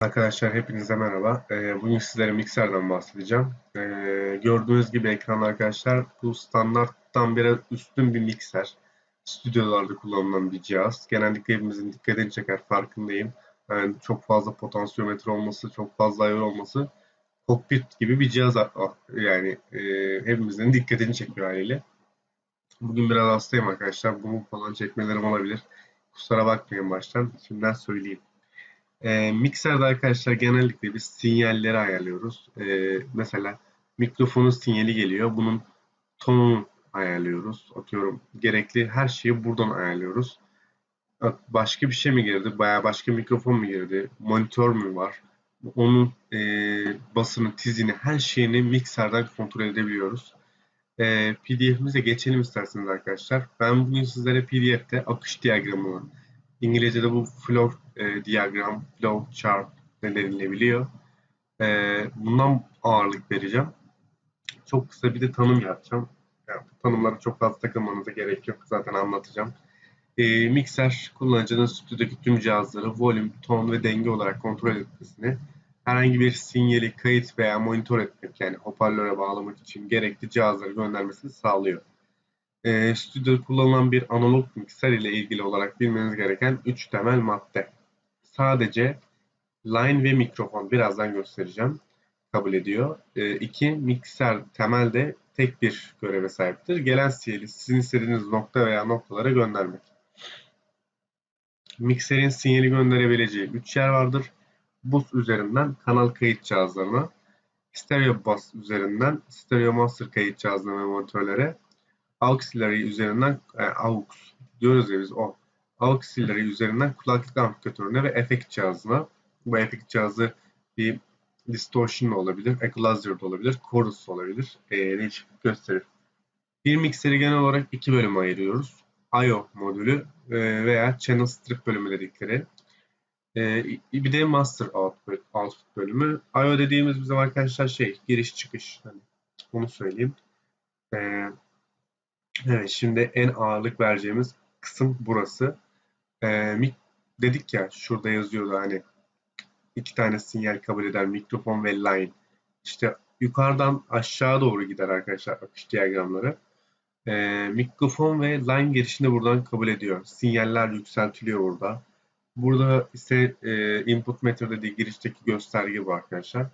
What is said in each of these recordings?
Arkadaşlar hepinize merhaba. Ee, bugün sizlere mikserden bahsedeceğim. Ee, gördüğünüz gibi ekranda arkadaşlar bu standarttan biraz üstün bir mikser. Stüdyolarda kullanılan bir cihaz. Genellikle hepimizin dikkatini çeker farkındayım. Yani çok fazla potansiyometre olması, çok fazla ayar olması kokpit gibi bir cihaz yani e, hepimizin dikkatini çekiyor haliyle. Bugün biraz hastayım arkadaşlar. Bunu falan çekmelerim olabilir. Kusura bakmayın baştan. Şimdiden söyleyeyim. E, mikserde arkadaşlar genellikle biz sinyalleri ayarlıyoruz. E, mesela mikrofonun sinyali geliyor. Bunun tonunu ayarlıyoruz. Atıyorum gerekli her şeyi buradan ayarlıyoruz. Başka bir şey mi girdi? Baya başka mikrofon mu girdi? Monitör mü var? Onun e, basını, tizini, her şeyini mikserden kontrol edebiliyoruz. E, PDF'imize geçelim isterseniz arkadaşlar. Ben bugün sizlere PDF'te akış diyagramını İngilizce'de bu flow e, diyagram, flow chart ne denilebiliyor. E, bundan ağırlık vereceğim. Çok kısa bir de tanım yapacağım. Yani tanımlara çok fazla takılmanıza gerek yok. Zaten anlatacağım. E, mikser kullanıcının stüdyodaki tüm cihazları volüm, ton ve denge olarak kontrol etmesini, herhangi bir sinyali kayıt veya monitör etmek yani hoparlöre bağlamak için gerekli cihazları göndermesini sağlıyor e, stüdyoda kullanılan bir analog mikser ile ilgili olarak bilmeniz gereken 3 temel madde. Sadece line ve mikrofon birazdan göstereceğim. Kabul ediyor. 2. E, mikser temelde tek bir göreve sahiptir. Gelen sinyali sizin istediğiniz nokta veya noktalara göndermek. Mikserin sinyali gönderebileceği 3 yer vardır. Bus üzerinden kanal kayıt cihazlarına, stereo bus üzerinden stereo master kayıt cihazlarına ve monitörlere, auxiliary üzerinden e, aux diyoruz ya biz o auxiliary üzerinden kulaklık amplifikatörüne ve efekt cihazına bu efekt cihazı bir distortion olabilir, equalizer da olabilir, chorus olabilir. E, değişiklik gösterir. Bir mikseri genel olarak iki bölüme ayırıyoruz. I.O. modülü e, veya channel strip bölümü dedikleri. E, bir de master output, output bölümü. I.O. dediğimiz bizim arkadaşlar şey, giriş çıkış. Hani onu söyleyeyim. E, Evet, şimdi en ağırlık vereceğimiz kısım burası. Ee, dedik ya şurada yazıyordu hani iki tane sinyal kabul eder mikrofon ve line. İşte yukarıdan aşağı doğru gider arkadaşlar akış diyagramları. Ee, mikrofon ve line girişini buradan kabul ediyor. Sinyaller yükseltiliyor burada. Burada ise e, input meter dediği girişteki gösterge bu arkadaşlar.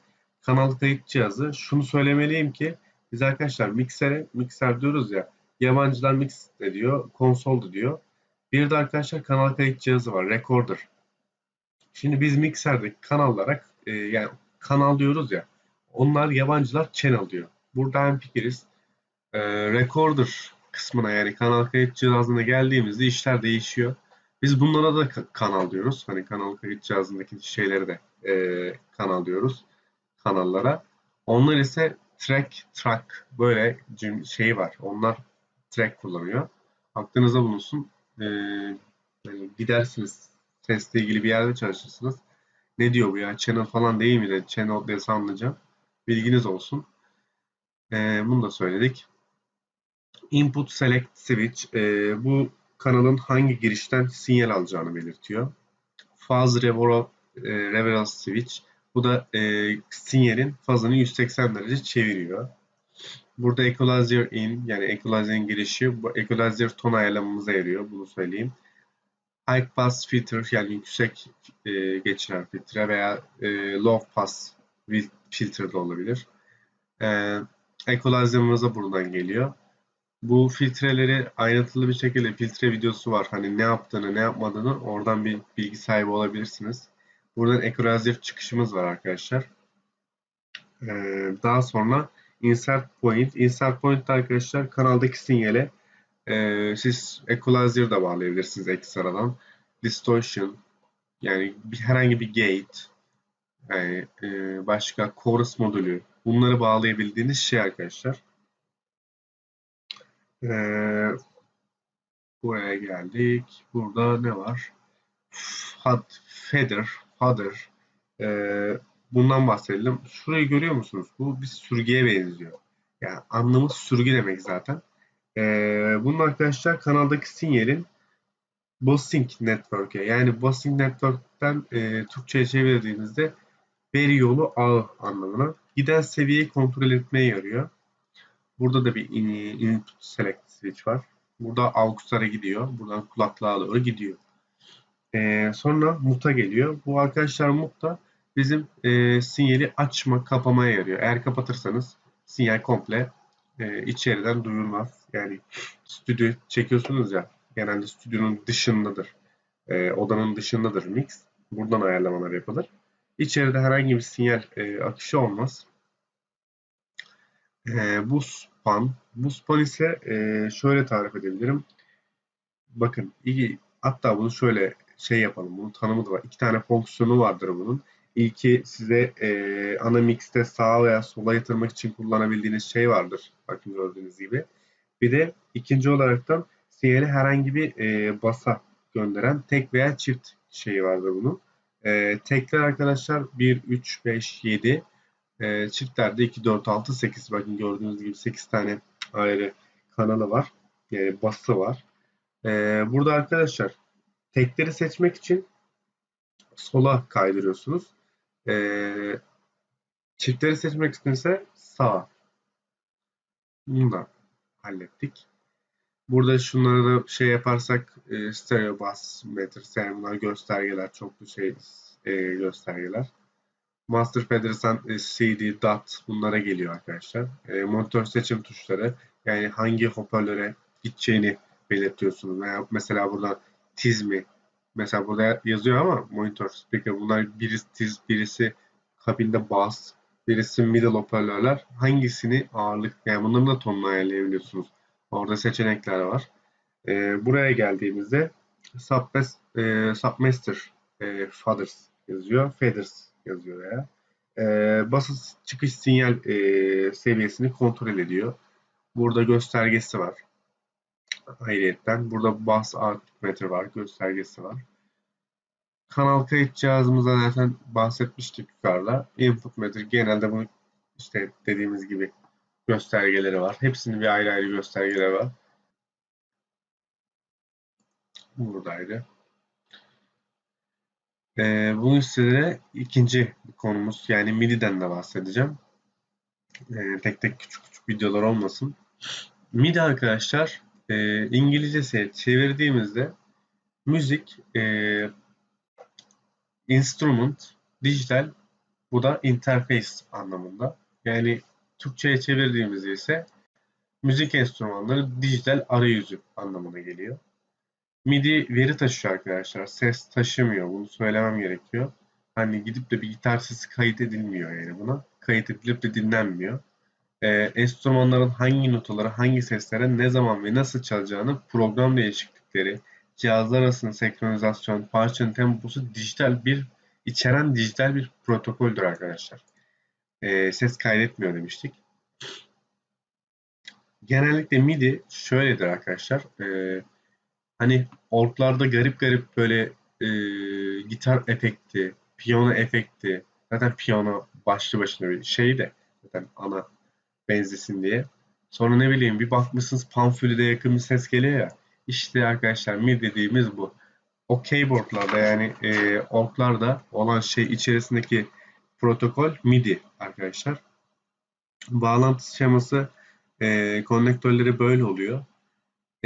Kanal kayıt cihazı. Şunu söylemeliyim ki biz arkadaşlar miksere, mikser diyoruz ya Yabancılar mix ediyor, konsol diyor. Bir de arkadaşlar kanal kayıt cihazı var, recorder. Şimdi biz mikserdeki kanallara e, yani kanal diyoruz ya. Onlar yabancılar channel diyor. Burada hem fikiriz. E, recorder kısmına yani kanal kayıt cihazına geldiğimizde işler değişiyor. Biz bunlara da kanal diyoruz. Hani kanal kayıt cihazındaki şeyleri de e, kanal diyoruz kanallara. Onlar ise track, track böyle şey var. Onlar track kullanıyor. Aklınıza bulunsun. Ee, yani gidersiniz testle ilgili bir yerde çalışırsınız. Ne diyor bu ya? Channel falan değil mi de channel dese anlayacağım. Bilginiz olsun. Ee, bunu da söyledik. Input Select Switch e, bu kanalın hangi girişten sinyal alacağını belirtiyor. Faz Reverse, e, Reverse Switch bu da e, sinyalin fazını 180 derece çeviriyor. Burada equalizer in yani equalizer'in girişi bu equalizer ton ayarlamamıza yarıyor. Bunu söyleyeyim. High pass filter yani yüksek e, geçiren filtre veya e, low pass filtre de olabilir. E, equalizer'ımız da buradan geliyor. Bu filtreleri ayrıntılı bir şekilde filtre videosu var. Hani ne yaptığını, ne yapmadığını oradan bir bilgi sahibi olabilirsiniz. Buradan equalizer çıkışımız var arkadaşlar. Ee, daha sonra insert point. Insert point arkadaşlar kanaldaki sinyale e, siz equalizer da bağlayabilirsiniz ekstradan. Distortion yani bir, herhangi bir gate yani e, başka chorus modülü bunları bağlayabildiğiniz şey arkadaşlar. E, buraya geldik. Burada ne var? Fad, feather, father, e, bundan bahsedelim. Şurayı görüyor musunuz? Bu bir sürgüye benziyor. Yani anlamı sürgü demek zaten. Ee, bunun arkadaşlar kanaldaki sinyalin Bossing Network'e yani Bossing Network'ten e, Türkçe'ye çevirdiğimizde veri yolu ağı anlamına giden seviyeyi kontrol etmeye yarıyor. Burada da bir input select switch var. Burada AUX'lara gidiyor. Buradan kulaklığa doğru gidiyor. Ee, sonra muta geliyor. Bu arkadaşlar muta bizim e, sinyali açma, kapamaya yarıyor. Eğer kapatırsanız sinyal komple e, içeriden duyulmaz. Yani stüdyo çekiyorsunuz ya genelde stüdyonun dışındadır. E, odanın dışındadır mix. Buradan ayarlamalar yapılır. İçeride herhangi bir sinyal e, akışı olmaz. E, bu span, bu span ise e, şöyle tarif edebilirim. Bakın iyi, hatta bunu şöyle şey yapalım. Bunun tanımı da var. İki tane fonksiyonu vardır bunun. İlki size e, ana mixte sağa veya sola yatırmak için kullanabildiğiniz şey vardır. Bakın gördüğünüz gibi. Bir de ikinci olaraktan sinyali herhangi bir e, basa gönderen tek veya çift şeyi vardır bunun. E, tekler arkadaşlar 1, 3, 5, 7. E, çiftlerde 2, 4, 6, 8. Bakın gördüğünüz gibi 8 tane ayrı kanalı var. Yani bası var. E, burada arkadaşlar tekleri seçmek için sola kaydırıyorsunuz. E, çiftleri seçmek için ise sağa. Bunu da hallettik. Burada şunları da şey yaparsak e, stereo bus metre yani bunlar göstergeler çoklu şey e, göstergeler. Master Federation e, CD, DAT bunlara geliyor arkadaşlar. E, monitör seçim tuşları yani hangi hoparlöre gideceğini belirtiyorsunuz. Veya mesela burada tiz mi? Mesela burada yazıyor ama monitör speaker bunlar birisi tiz, birisi kabinde bass, birisi middle hoparlörler. Hangisini ağırlık yani bunların da tonunu ayarlayabiliyorsunuz. Orada seçenekler var. E, buraya geldiğimizde Submaster, e, Submaster e, Faders yazıyor. Faders yazıyor veya. E, basınç çıkış sinyal e, seviyesini kontrol ediyor. Burada göstergesi var. Ayrıyetten. Burada bas metre var. Göstergesi var. Kanal kayıt cihazımıza zaten bahsetmiştik yukarıda. Input metre genelde bunu işte dediğimiz gibi göstergeleri var. Hepsinin bir ayrı ayrı göstergeleri var. Buradaydı. Ee, bunun üstüne ikinci konumuz yani MIDI'den de bahsedeceğim. Ee, tek tek küçük küçük videolar olmasın. MIDI arkadaşlar e, İngilizcesi çevirdiğimizde müzik, e, instrument, dijital bu da interface anlamında. Yani Türkçe'ye çevirdiğimizde ise müzik enstrümanları dijital arayüzü anlamına geliyor. MIDI veri taşıyor arkadaşlar. Ses taşımıyor. Bunu söylemem gerekiyor. Hani gidip de bir gitar sesi kayıt edilmiyor yani buna. Kayıt edilip de dinlenmiyor. Ee, enstrümanların hangi notaları, hangi seslere ne zaman ve nasıl çalacağını program değişiklikleri, cihazlar arasında senkronizasyon, parçanın temposu dijital bir içeren dijital bir protokoldür arkadaşlar. Ee, ses kaydetmiyor demiştik. Genellikle MIDI şöyledir arkadaşlar. Ee, hani orklarda garip garip böyle e, gitar efekti, piyano efekti, zaten piyano başlı başına bir şey de zaten ana benzesin diye. Sonra ne bileyim bir bakmışsınız Pamfülü'de yakın bir ses geliyor ya. İşte arkadaşlar MIDI dediğimiz bu. O keyboardlarda yani e, orklarda olan şey içerisindeki protokol MIDI arkadaşlar. Bağlantı şeması e, konnektörleri böyle oluyor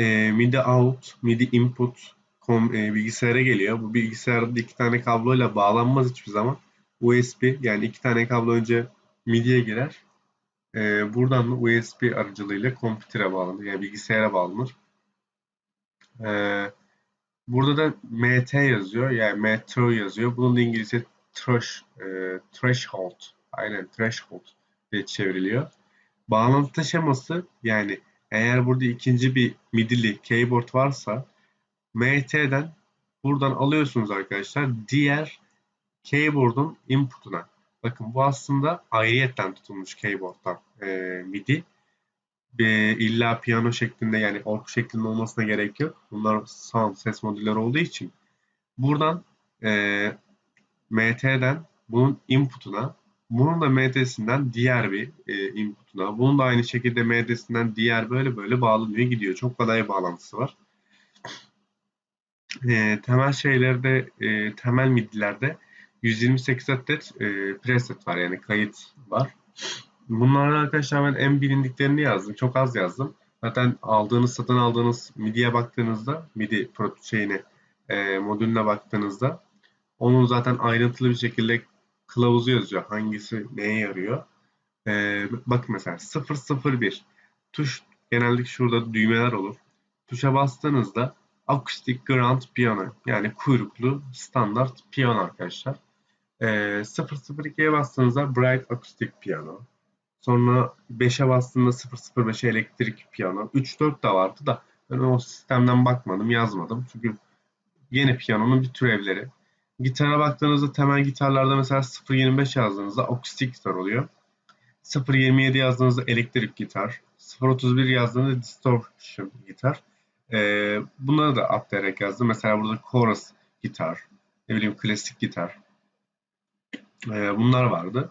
e, MIDI out, MIDI input kom, e, bilgisayara geliyor. Bu bilgisayarda iki tane kabloyla bağlanmaz hiçbir zaman. USB yani iki tane kablo önce MIDI'ye girer. E, buradan da USB aracılığıyla kompütere bağlanır. Yani bilgisayara bağlanır. E, burada da MT yazıyor. Yani metro yazıyor. Bunun da İngilizce thresh, e, threshold. Aynen threshold diye çevriliyor. Bağlantı şeması yani eğer burada ikinci bir midili keyboard varsa MT'den buradan alıyorsunuz arkadaşlar diğer keyboard'un input'una. Bakın bu aslında ayrıyetten tutulmuş keyboard'dan e, MIDI. E, illa piyano şeklinde yani org şeklinde olmasına gerek yok. Bunlar sound ses modülleri olduğu için buradan e, MT'den bunun input'una bunun da MD'sinden diğer bir e, input'una, bunun da aynı şekilde MD'sinden diğer böyle böyle bağlanıyor gidiyor. Çok kolay bağlantısı var. e, temel şeylerde, e, temel midilerde 128 adet e, preset var yani kayıt var. Bunlardan arkadaşlar ben en bilindiklerini yazdım. Çok az yazdım. Zaten aldığınız, satın aldığınız MIDI'ye baktığınızda, MIDI şeyine, e, modülüne baktığınızda onun zaten ayrıntılı bir şekilde kılavuzu yazıyor. Hangisi neye yarıyor. E, bakın mesela 001 tuş genellikle şurada düğmeler olur. Tuşa bastığınızda akustik grand piyano yani kuyruklu standart piyano arkadaşlar. E, 002'ye bastığınızda bright akustik piyano. Sonra 5'e bastığında 005'e elektrik piyano. 3-4 de vardı da ben o sistemden bakmadım, yazmadım. Çünkü yeni piyanonun bir türevleri. Gitara baktığınızda temel gitarlarda mesela 0.25 yazdığınızda akustik gitar oluyor. 0.27 yazdığınızda elektrik gitar. 0.31 yazdığınızda distortion gitar. Ee, bunları da atlayarak yazdım. Mesela burada chorus gitar, ne bileyim klasik gitar. Ee, bunlar vardı.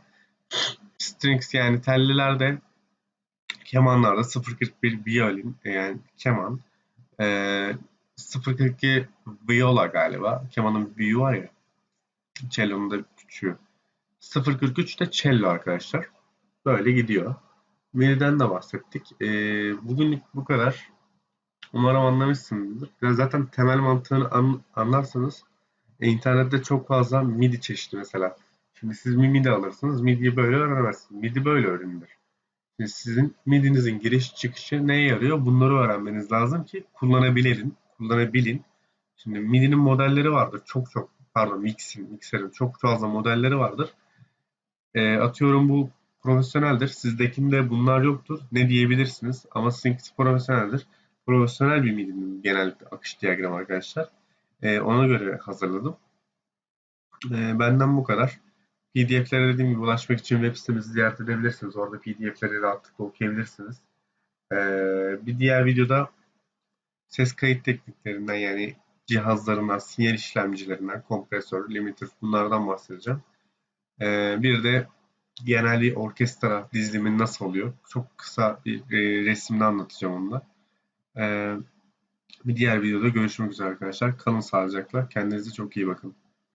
Strings yani tellilerde kemanlarda 0.41 violin yani keman. Ee, 0.42 viola galiba. Kemanın büyüğü var ya. Cello'nun da küçüğü. 0.43 de cello arkadaşlar. Böyle gidiyor. Mini'den de bahsettik. Ee, bugünlük bu kadar. Umarım anlamışsınızdır. Biraz zaten temel mantığını an, anlarsanız e, internette çok fazla MIDI çeşidi mesela. Şimdi siz bir MIDI alırsınız. MIDI'yi böyle öğrenemezsiniz. MIDI böyle öğrenilir. Şimdi sizin MIDI'nizin giriş çıkışı neye yarıyor? Bunları öğrenmeniz lazım ki kullanabilin. Kullanabilin. Şimdi MIDI'nin modelleri vardır. Çok çok pardon mixin, mixer'in çok fazla modelleri vardır. E, atıyorum bu profesyoneldir. Sizdekinde bunlar yoktur. Ne diyebilirsiniz? Ama sizinkisi profesyoneldir. Profesyonel bir MIDI'nin genellikle akış diyagramı arkadaşlar. E, ona göre hazırladım. E, benden bu kadar. PDF'lere dediğim gibi ulaşmak için web sitemizi ziyaret edebilirsiniz. Orada PDF'leri rahatlıkla okuyabilirsiniz. E, bir diğer videoda ses kayıt tekniklerinden yani cihazlarından, sinyal işlemcilerinden, kompresör, limiter bunlardan bahsedeceğim. Ee, bir de genel orkestra dizilimi nasıl oluyor? Çok kısa bir e, resimde anlatacağım onu da. Ee, bir diğer videoda görüşmek üzere arkadaşlar. Kalın sağlıcakla. Kendinize çok iyi bakın.